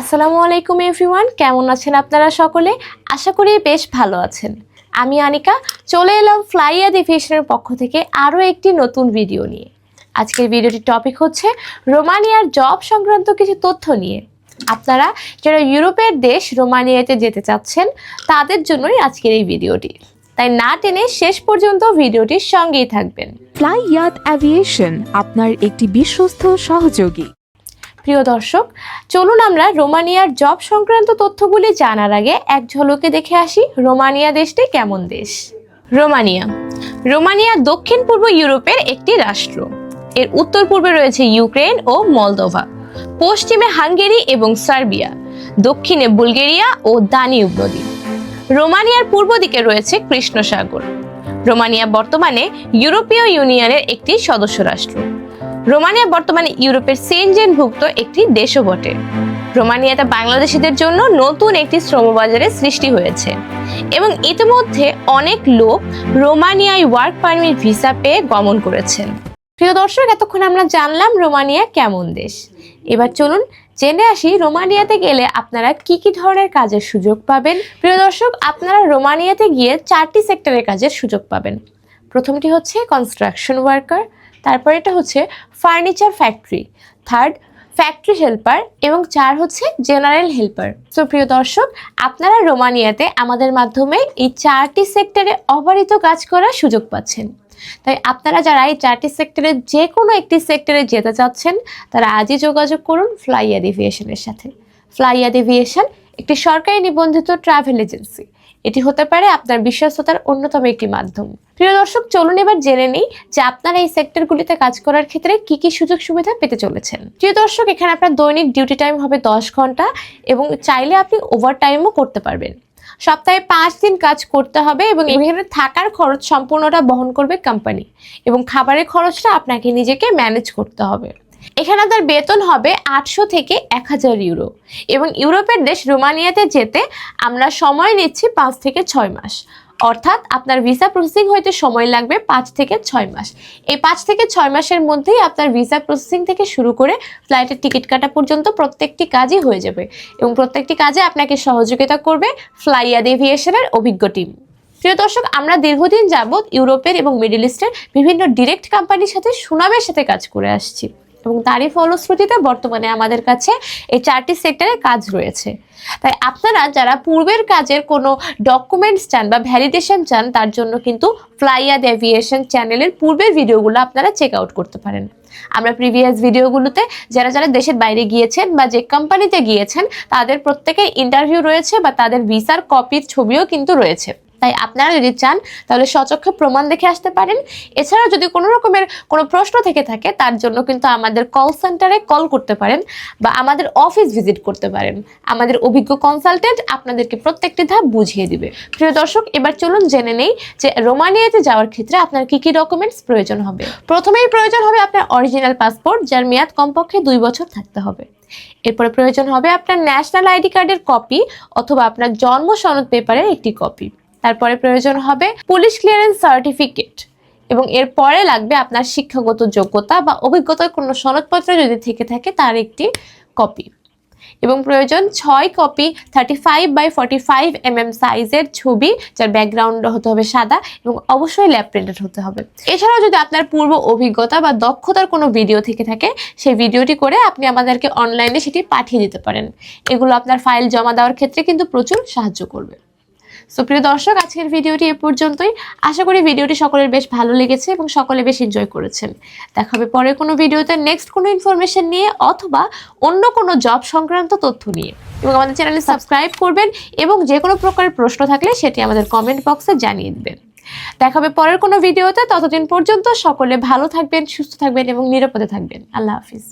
আসসালামু আলাইকুম এভরিওয়ান, কেমন আছেন আপনারা সকলে? আশা করি বেশ ভালো আছেন। আমি আনিকা, চলে এলাম ফ্লাইয়া এভিয়েশনের পক্ষ থেকে আরও একটি নতুন ভিডিও নিয়ে। আজকের ভিডিওটির টপিক হচ্ছে রোমানিয়ার জব সংক্রান্ত কিছু তথ্য নিয়ে। আপনারা যারা ইউরোপের দেশ রোমানিয়াতে যেতে চাচ্ছেন, তাদের জন্যই আজকের এই ভিডিওটি। তাই না টেনে শেষ পর্যন্ত ভিডিওটির সঙ্গেই থাকবেন। ফ্লাই অ্যাভিয়েশন আপনার একটি বিশ্বস্ত সহযোগী। প্রিয় দর্শক, চলুন আমরা রোমানিয়ার জব সংক্রান্ত তথ্যগুলি জানার আগে এক ঝলকে দেখে আসি রোমানিয়া দেশটি কেমন দেশ? রোমানিয়া। রোমানিয়া দক্ষিণ পূর্ব ইউরোপের একটি রাষ্ট্র। এর উত্তর পূর্বে রয়েছে ইউক্রেন ও মলদোভা, পশ্চিমে হাঙ্গেরি এবং সার্বিয়া, দক্ষিণে বুলগেরিয়া ও দানিউব নদী রোমানিয়ার পূর্ব দিকে রয়েছে কৃষ্ণ সাগর রোমানিয়া বর্তমানে ইউরোপীয় ইউনিয়নের একটি সদস্য রাষ্ট্র। রোমানিয়া বর্তমানে ইউরোপের সেনজেনভুক্ত একটি দেশও বটে। রোমানিয়াতে বাংলাদেশিদের জন্য নতুন একটি শ্রমবাজারের সৃষ্টি হয়েছে এবং ইতিমধ্যে অনেক লোক রোমানিয়ায় ওয়ার্ক পারমিট ভিসা পেয়ে গমন করেছেন। প্রিয় দর্শক, এতক্ষণ আমরা জানলাম রোমানিয়া কেমন দেশ। এবার চলুন জেনে আসি রোমানিয়াতে গেলে আপনারা কি কি ধরনের কাজের সুযোগ পাবেন। প্রিয় দর্শক, আপনারা রোমানিয়াতে গিয়ে চারটি সেক্টরের কাজের সুযোগ পাবেন। প্রথমটি হচ্ছে কনস্ট্রাকশন ওয়ার্কার তারপর এটা হচ্ছে furniture factory third factory helper এবং চার হচ্ছে জেনারেল হেল্পার তো প্রিয় দর্শক, আপনারা রোমানিয়াতে আমাদের মাধ্যমে এই চারটি সেক্টরে অবারিত কাজ করার সুযোগ পাচ্ছেন। তাই আপনারা যারা এই চারটি সেক্টরে যে কোনো একটি সেক্টরে যেতে চাচ্ছেন, তারা আজই যোগাযোগ করুন ফ্লাইয়ার এভিয়েশনের সাথে। ফ্লাইয়ার এভিয়েশন একটি সরকারি নিবন্ধিত ট্রাভেল এজেন্সি এটি হতে পারে আপনার বিশ্বস্ততার অন্যতম একটি মাধ্যম। প্রিয় দর্শক, চলুন এবার জেনে নিই যে আপনারা এই সেক্টরগুলিতে কাজ করার ক্ষেত্রে কি কি সুযোগ সুবিধা পেতে চলেছেন। প্রিয় দর্শক, এখানে আপনার দৈনিক ডিউটি টাইম হবে দশ ঘণ্টা এবং চাইলে আপনি ওভার টাইমও করতে পারবেন। সপ্তাহে পাঁচ দিন কাজ করতে হবে এবং এখানে থাকার খরচ সম্পূর্ণটা বহন করবে কোম্পানি এবং খাবারের খরচটা আপনাকে নিজেকে ম্যানেজ করতে হবে। এখানে তার বেতন হবে আটশো থেকে এক হাজার ইউরো। এবং ইউরোপের দেশ রোমানিয়াতে যেতে আমরা সময় নিচ্ছি পাঁচ থেকে ছয় মাস। অর্থাৎ আপনার ভিসা প্রসেসিং হইতে সময় লাগবে পাঁচ থেকে ছয় মাস। এই পাঁচ থেকে ছয় মাসের মধ্যেই আপনার ভিসা প্রসেসিং থেকে শুরু করে ফ্লাইটের টিকিট কাটা পর্যন্ত প্রত্যেকটি কাজই হয়ে যাবে। এবং প্রত্যেকটি কাজে আপনাকে সহযোগিতা করবে ফ্লাইয়াদ এভিয়েশনের অভিজ্ঞ টিম। প্রিয় দর্শক, আমরা দীর্ঘদিন যাবৎ ইউরোপের এবং মিডল ইস্টের বিভিন্ন ডিরেক্ট কোম্পানির সাথে সুনামের সাথে কাজ করে আসছি। এবং তারই ফলশ্রুতিতে বর্তমানে আমাদের কাছে এই চারটি সেক্টরে কাজ রয়েছে। তাই আপনারা যারা পূর্বের কাজের কোনো ডকুমেন্টস চান বা ভ্যালিডেশন চান, তার জন্য কিন্তু ফ্লাইয়াদ এভিয়েশন চ্যানেলের পূর্বের ভিডিওগুলো আপনারা চেক আউট করতে পারেন। আমরা প্রিভিয়াস ভিডিওগুলোতে যারা যারা দেশের বাইরে গিয়েছেন বা যে কোম্পানিতে গিয়েছেন, তাদের প্রত্যেকের ইন্টারভিউ রয়েছে বা তাদের ভিসার কপির ছবিও কিন্তু রয়েছে। তাই আপনারা যদি চান, তাহলে সচক্ষে প্রমাণ দেখে আসতে পারেন। এছাড়া যদি কোনো রকমের কোনো প্রশ্ন থেকে থাকে, তার জন্য কিন্তু আমাদের কল সেন্টারে কল করতে পারেন বা আমাদের অফিস ভিজিট করতে পারেন। আমাদের অভিজ্ঞ কনসালটেন্ট আপনাদেরকে প্রত্যেকটি ধাপ বুঝিয়ে দিবে। প্রিয় দর্শক, এবার চলুন জেনে নেই যে রোমানিয়াতে যাওয়ার ক্ষেত্রে আপনার কি কি ডকুমেন্টস প্রয়োজন হবে। প্রথমেই প্রয়োজন হবে আপনার অরিজিনাল পাসপোর্ট যার মেয়াদ কমপক্ষে দুই বছর থাকতে হবে। এরপরে প্রয়োজন হবে আপনার ন্যাশনাল আইডি কার্ডের কপি অথবা আপনার জন্ম সনদ পেপারের একটি কপি তারপরে প্রয়োজন হবে পুলিশ ক্লিয়ারেন্স সার্টিফিকেট এবং এরপরে লাগবে আপনার শিক্ষাগত যোগ্যতা বা অভিজ্ঞতার কোনো সনদপত্র যদি থেকে থাকে তার একটি কপি এবং প্রয়োজন ছয় copy thirty five by forty five M M সাইজের ছবি যার ব্যাকগ্রাউন্ড হতে হবে সাদা এবং অবশ্যই ল্যাব প্রিন্টেড হতে হবে। এছাড়াও যদি আপনার পূর্ব অভিজ্ঞতা বা দক্ষতার কোনো ভিডিও থেকে থাকে, সেই ভিডিওটি করে আপনি আমাদেরকে অনলাইনে সেটি পাঠিয়ে দিতে পারেন। এগুলো আপনার ফাইল জমা দেওয়ার ক্ষেত্রে কিন্তু প্রচুর সাহায্য করবে। সো প্রিয় দর্শক, আজকের ভিডিওটি এ পর্যন্তই। আশা করি ভিডিওটি সকলের বেশ ভালো লেগেছে এবং সকলে বেশ এনজয় করেছেন। দেখা হবে পরে কোনো ভিডিওতে নেক্সট কোনো ইনফরমেশন নিয়ে অথবা অন্য কোনো জব সংক্রান্ত তথ্য নিয়ে। এবং আমাদের চ্যানেলে সাবস্ক্রাইব করবেন এবং যে কোনো প্রকারের প্রশ্ন থাকলে সেটি আমাদের কমেন্ট বক্সে জানিয়ে দিবেন। দেখা হবে পরের কোনো ভিডিওতে। ততদিন পর্যন্ত সকলে ভালো থাকবেন, সুস্থ থাকবেন এবং নিরাপদে থাকবেন। আল্লাহ হাফিজ।